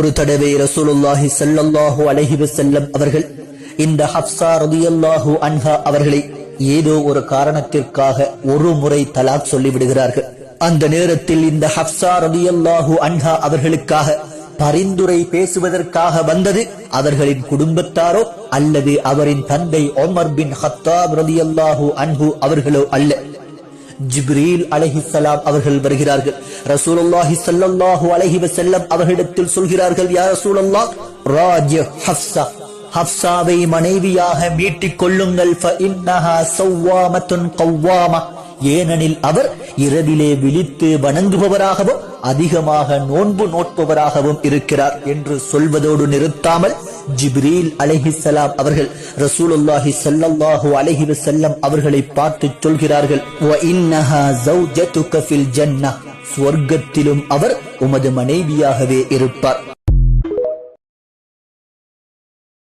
ஒரு தடவை ரசூலுல்லாஹி சல்லல்லாஹு அலைஹி செல்லம் அவர்கள் இந்த ஹப்சா ரதியல்லாஹு அன்ஹா அவர்களை ஏதோ ஒரு காரணத்திற்காக ஒரு முறை தலாக் சொல்லிவிடுகிறார்கள் அந்த நேரத்தில் இந்த ஹப்சா ரதியல்லாஹு அன்ஹா அவர்களுக்காக பரிந்துரை பேசுவதற்காக வந்தது அவர்களின் குடும்பத்தாரோ அல்லது அவரின் தந்தை ஒமர் பின் ஹத்தாப் ரதியல்லாஹு அன்ஹு அவர்களோ அல்ல. ஜிப்ரீல் அலைஹிஸ்ஸலாம் அவர்கள் வருகிறார்கள். ரசூலுல்லாஹி சல்லல்லாஹு அலைஹி வஸல்லம் அவர்களிடத்தில் சொல்கிறார்கள் யா ரசூலல்லாஹ் ராஜ் ஹப்ஸா ஹப்ஸாவை மனைவியாக மீட்டிக் கொள்ளுங்கள். ஃபஇன்னஹா ஸவ்வாமத்துன் கவ்வாமா ஏனெனில் அவர் இரவிலே விழித்து வணங்குபவராகவும் அதிகமாக நோன்பு நோட்பவராகவும் இருக்கிறார் என்று சொல்வதோடு நிறுத்தாமல் ஜிப்ரீல் அலஹிசலாம் அவர்கள் ரசூலுல்லாஹி சல்லல்லாஹு அலஹி வசல்லம் அவர்களை பார்த்து சொல்கிறார்கள் வ அவர் உமது மனைவியாகவே இருப்பார்.